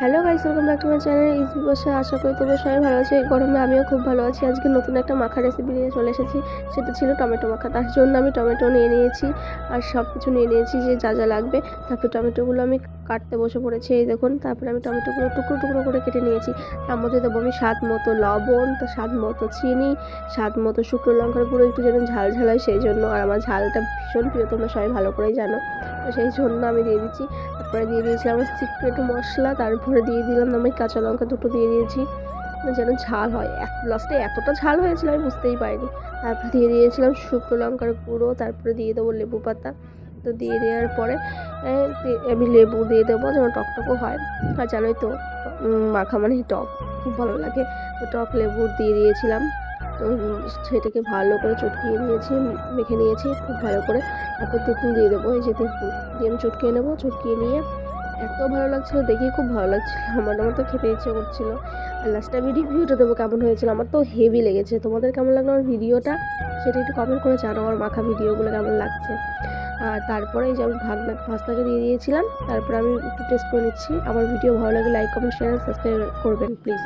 Hello guys welcome back to my channel is বসে আশা করি তোমরা সবাই ভালো আছো। এই গরমে আমিও খুব ভালো আছি। আজকে নতুন একটা মাখা রেসিপি নিয়ে চলে এসেছি। সেটা ছিল টমেটো মাখা। তার জন্য আমি টমেটো নিয়ে নিয়েছি আর সব কিছু নিয়ে নিয়েছি, যে যা যা লাগবে। তারপর টমেটোগুলো আমি কাটতে বসে পড়েছি। এই দেখুন, তারপরে আমি টমেটোগুলো টুকরো টুকরো করে কেটে নিয়েছি। তার মধ্যে দেবো আমি স্বাদ মতো লবণ, তো স্বাদ মতো চিনি, স্বাদ মতো শুকনো লঙ্কার গুঁড়ো, একটু যেন ঝাল ঝাল হয় সেই জন্য। আর আমার ঝালটা ভীষণ প্রিয়, তোমরা সবাই ভালো করেই জানো। সেই জন্য আমি দিয়ে দিচ্ছি। তারপরে দিয়ে দিয়েছি আমার সিক্রেট মশলা, তারপরে দিয়ে দিলাম আমি কাঁচা লঙ্কা দুটো দিয়ে দিয়েছি। যেন ঝাল হয়। এক লাস্টে এতটা ঝাল হয়েছিল আমি বুঝতেই পারিনি। তারপরে দিয়ে দিয়েছিলাম শুকনো লঙ্কার গুঁড়ো, তারপরে দিয়ে দেবো লেবু পাতা। তো দিয়ে দেওয়ার পরে আমি লেবু দিয়ে দেবো যেন টকটকও হয়। আর জানোই তো মাখা মানেই টক খুব ভালো লাগে। তো টক লেবু দিয়ে দিয়েছিলাম। সেটাকে ভালো করে চটকিয়ে নিয়েছি, মেখে নিয়েছি, খুব ভালো করে। তারপর তেঁতুল দিয়ে দেবো, এই যে তেঁতুল দিয়ে আমি চটকিয়ে নেব, চটকিয়ে নিয়ে এত ভালো লাগছিল, দেখে খুব ভালো লাগছিল, আমার আমার তো খেতে ইচ্ছে করছিল। আর লাস্টে আমি রিভিউটা দেবো কেমন হয়েছিল, আমার তো হেভি লেগেছে। তোমাদের কেমন লাগল আমার ভিডিওটা সেটা একটু কমেন্ট করে জানো আমার মাখা ভিডিওগুলো কেমন লাগছে। আর তারপরে এই যে আমি ভাগনা ভাস্তাকে দিয়ে দিয়েছিলাম, তারপরে আমি একটু টেস্ট করে নিচ্ছি। আমার ভিডিও ভালো লাগে লাইক কমেন্ট শেয়ার সাবস্ক্রাইব করবেন প্লিজ